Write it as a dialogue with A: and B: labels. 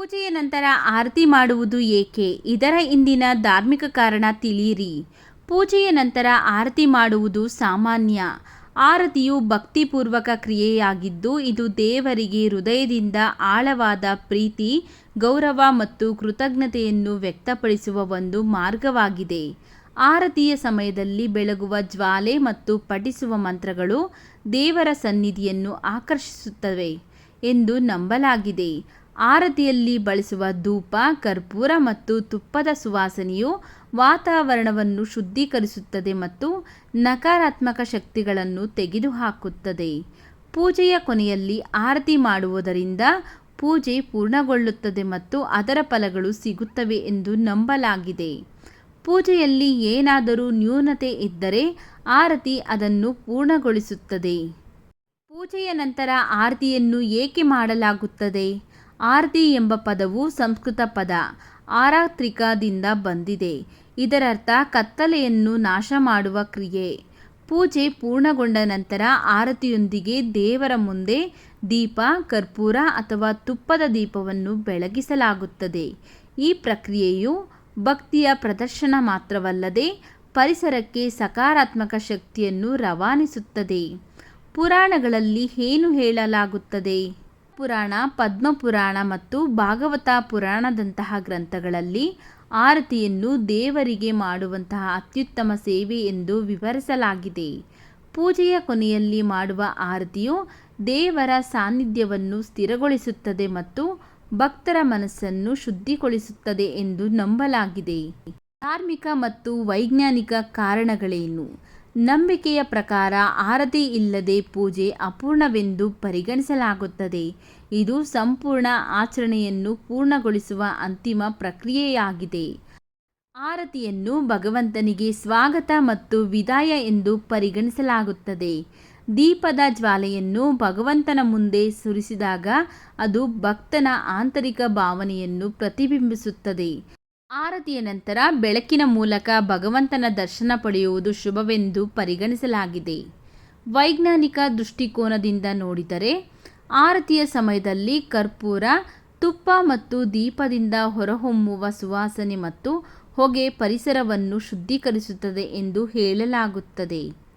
A: ಪೂಜೆಯ ನಂತರ ಆರತಿ ಮಾಡುವುದು ಏಕೆ? ಇದರ ಹಿಂದಿನ ಧಾರ್ಮಿಕ ಕಾರಣ ತಿಳಿಯಿರಿ. ಪೂಜೆಯ ನಂತರ ಆರತಿ ಮಾಡುವುದು ಸಾಮಾನ್ಯ. ಆರತಿಯು ಭಕ್ತಿಪೂರ್ವಕ ಕ್ರಿಯೆಯಾಗಿದ್ದು, ಇದು ದೇವರಿಗೆ ಹೃದಯದಿಂದ ಆಳವಾದ ಪ್ರೀತಿ, ಗೌರವ ಮತ್ತು ಕೃತಜ್ಞತೆಯನ್ನು ವ್ಯಕ್ತಪಡಿಸುವ ಒಂದು ಮಾರ್ಗವಾಗಿದೆ. ಆರತಿಯ ಸಮಯದಲ್ಲಿ ಬೆಳಗುವ ಜ್ವಾಲೆ ಮತ್ತು ಪಠಿಸುವ ಮಂತ್ರಗಳು ದೇವರ ಸನ್ನಿಧಿಯನ್ನು ಆಕರ್ಷಿಸುತ್ತವೆ ಎಂದು ನಂಬಲಾಗಿದೆ. ಆರತಿಯಲ್ಲಿ ಬಳಸುವ ಧೂಪ, ಕರ್ಪೂರ ಮತ್ತು ತುಪ್ಪದ ಸುವಾಸನೆಯು ವಾತಾವರಣವನ್ನು ಶುದ್ಧೀಕರಿಸುತ್ತದೆ ಮತ್ತು ನಕಾರಾತ್ಮಕ ಶಕ್ತಿಗಳನ್ನು ತೆಗೆದುಹಾಕುತ್ತದೆ. ಪೂಜೆಯ ಕೊನೆಯಲ್ಲಿ ಆರತಿ ಮಾಡುವುದರಿಂದ ಪೂಜೆ ಪೂರ್ಣಗೊಳ್ಳುತ್ತದೆ ಮತ್ತು ಅದರ ಫಲಗಳು ಸಿಗುತ್ತವೆ ಎಂದು ನಂಬಲಾಗಿದೆ. ಪೂಜೆಯಲ್ಲಿ ಏನಾದರೂ ನ್ಯೂನತೆ ಇದ್ದರೆ ಆರತಿ ಅದನ್ನು ಪೂರ್ಣಗೊಳಿಸುತ್ತದೆ. ಪೂಜೆಯ ನಂತರ ಆರತಿಯನ್ನು ಏಕೆ ಮಾಡಲಾಗುತ್ತದೆ? ಆರತಿ ಎಂಬ ಪದವು ಸಂಸ್ಕೃತ ಪದ. ಆರಾತ್ರಿಕದಿಂದ ಬಂದಿದೆ. ಇದರರ್ಥ ಕತ್ತಲೆಯನ್ನು ನಾಶ ಮಾಡುವ ಕ್ರಿಯೆ. ಪೂಜೆ ಪೂರ್ಣಗೊಂಡ ನಂತರ ಆರತಿಯೊಂದಿಗೆ ದೇವರ ಮುಂದೆ ದೀಪ, ಕರ್ಪೂರ ಅಥವಾ ತುಪ್ಪದ ದೀಪವನ್ನು ಬೆಳಗಿಸಲಾಗುತ್ತದೆ. ಈ ಪ್ರಕ್ರಿಯೆಯು ಭಕ್ತಿಯ ಪ್ರದರ್ಶನ ಮಾತ್ರವಲ್ಲದೆ ಪರಿಸರಕ್ಕೆ ಸಕಾರಾತ್ಮಕ ಶಕ್ತಿಯನ್ನು ರವಾನಿಸುತ್ತದೆ. ಪುರಾಣಗಳಲ್ಲಿ ಏನು ಹೇಳಲಾಗುತ್ತದೆ? ಪುರಾಣ, ಪದ್ಮಪುರಾಣ ಮತ್ತು ಭಾಗವತ ಪುರಾಣದಂತಹ ಗ್ರಂಥಗಳಲ್ಲಿ ಆರತಿಯನ್ನು ದೇವರಿಗೆ ಮಾಡುವಂತಹ ಅತ್ಯುತ್ತಮ ಸೇವೆ ಎಂದು ವಿವರಿಸಲಾಗಿದೆ. ಪೂಜೆಯ ಕೊನೆಯಲ್ಲಿ ಮಾಡುವ ಆರತಿಯು ದೇವರ ಸಾನ್ನಿಧ್ಯವನ್ನು ಸ್ಥಿರಗೊಳಿಸುತ್ತದೆ ಮತ್ತು ಭಕ್ತರ ಮನಸ್ಸನ್ನು ಶುದ್ಧಿಗೊಳಿಸುತ್ತದೆ ಎಂದು ನಂಬಲಾಗಿದೆ. ಧಾರ್ಮಿಕ ಮತ್ತು ವೈಜ್ಞಾನಿಕ ಕಾರಣಗಳೇನು? ನಂಬಿಕೆಯ ಪ್ರಕಾರ ಆರತಿ ಇಲ್ಲದೆ ಪೂಜೆ ಅಪೂರ್ಣವೆಂದು ಪರಿಗಣಿಸಲಾಗುತ್ತದೆ. ಇದು ಸಂಪೂರ್ಣ ಆಚರಣೆಯನ್ನು ಪೂರ್ಣಗೊಳಿಸುವ ಅಂತಿಮ ಪ್ರಕ್ರಿಯೆಯಾಗಿದೆ. ಆರತಿಯನ್ನು ಭಗವಂತನಿಗೆ ಸ್ವಾಗತ ಮತ್ತು ವಿದಾಯ ಎಂದು ಪರಿಗಣಿಸಲಾಗುತ್ತದೆ. ದೀಪದ ಜ್ವಾಲೆಯನ್ನು ಭಗವಂತನ ಮುಂದೆ ಸುರಿಸಿದಾಗ ಅದು ಭಕ್ತನ ಆಂತರಿಕ ಭಾವನೆಯನ್ನು ಪ್ರತಿಬಿಂಬಿಸುತ್ತದೆ. ಆರತಿಯ ನಂತರ ಬೆಳಕಿನ ಮೂಲಕ ಭಗವಂತನ ದರ್ಶನ ಪಡೆಯುವುದು ಶುಭವೆಂದು ಪರಿಗಣಿಸಲಾಗಿದೆ. ವೈಜ್ಞಾನಿಕ ದೃಷ್ಟಿಕೋನದಿಂದ ನೋಡಿದರೆ ಆರತಿಯ ಸಮಯದಲ್ಲಿ ಕರ್ಪೂರ, ತುಪ್ಪ ಮತ್ತು ದೀಪದಿಂದ ಹೊರಹೊಮ್ಮುವ ಸುವಾಸನೆ ಮತ್ತು ಹೊಗೆ ಪರಿಸರವನ್ನು ಶುದ್ಧೀಕರಿಸುತ್ತದೆ ಎಂದು ಹೇಳಲಾಗುತ್ತದೆ.